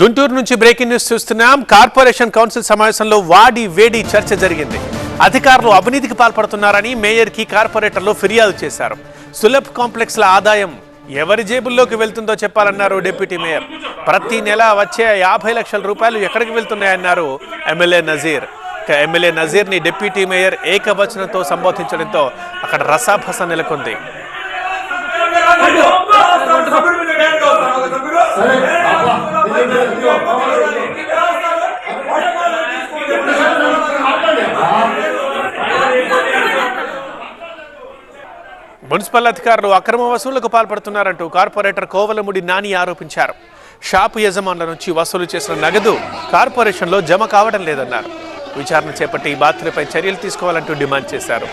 గుంటూరు నుంచి breaking news చూస్తున్నాం. Corporation council సమావేశంలో వాడి వేడి చర్చ జరిగింది. అధికారులు అవినీతికి పాల్పడుతున్నారని మేయర్కి కార్పొరేటర్లు ఫిర్యాదు చేశారు. సులభ్ కాంప్లెక్స్ల ఆదాయం ఎవరి జేబుల్లోకి వెళ్తుందో చెప్పాలన్నారు డిప్యూటీ మేయర్. ప్రతి నెల వచ్చే యాభై లక్షల రూపాయలు ఎక్కడికి వెళ్తున్నాయన్నారు ఎమ్మెల్యే నజీర్. ఎమ్మెల్యే నజీర్ని డిప్యూటీ మేయర్ ఏకవచనంతో సంబోధించడంతో అక్కడ రసాభస నెలకొంది. మున్సిపల్ అధికారులు అక్రమ వసూళ్ళకు పాల్పడుతున్నారంటూ కార్పొరేటర్ కోవలముడి నాని ఆరోపించారు. షాపు యజమానుల నుంచి వసూలు చేసిన నగదు కార్పొరేషన్లో జమ కావడం లేదన్నారు. విచారణ చేపట్టి ఈ బాధ్యులపై చర్యలు తీసుకోవాలంటూ డిమాండ్ చేశారు.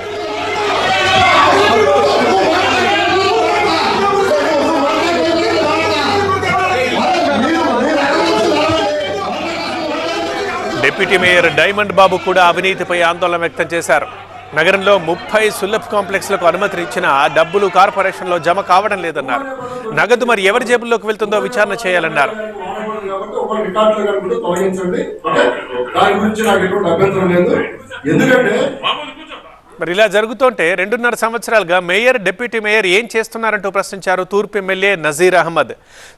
డిప్యూటీ మేయర్ డైమండ్ బాబు కూడా అవినీతిపై ఆందోళన వ్యక్తం చేశారు. నగరంలో ముప్పై సులభ్ కాంప్లెక్స్లకు అనుమతి ఇచ్చిన డబ్బులు కార్పొరేషన్లో జమ కావడం లేదన్నారు. నగదు మరి ఎవరి జేబుల్లోకి వెళ్తుందో విచారణ చేయాలన్నారు. ఎందుకంటే మరి ఇలా జరుగుతుంటే రెండున్నర సంవత్సరాలుగా మేయర్ డిప్యూటీ మేయర్ ఏం చేస్తున్నారంటూ ప్రశ్నించారు తూర్పు ఎమ్మెల్యే నజీర్ అహ్మద్.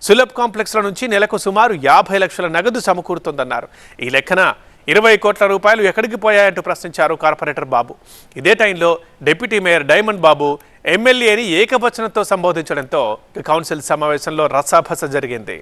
సులభ్ కాంప్లెక్స్ల నుంచి నెలకు సుమారు యాభై లక్షల నగదు సమకూరుతోందన్నారు. ఈ లెక్కన ఇరవై కోట్ల రూపాయలు ఎక్కడికి పోయాయంటూ ప్రశ్నించారు కార్పొరేటర్ బాబు. ఇదే టైంలో డిప్యూటీ మేయర్ డైమండ్ బాబు ఎమ్మెల్యేని ఏకవచనంతో సంబోధించడంతో కౌన్సిల్ సమావేశంలో రసాభస జరిగింది.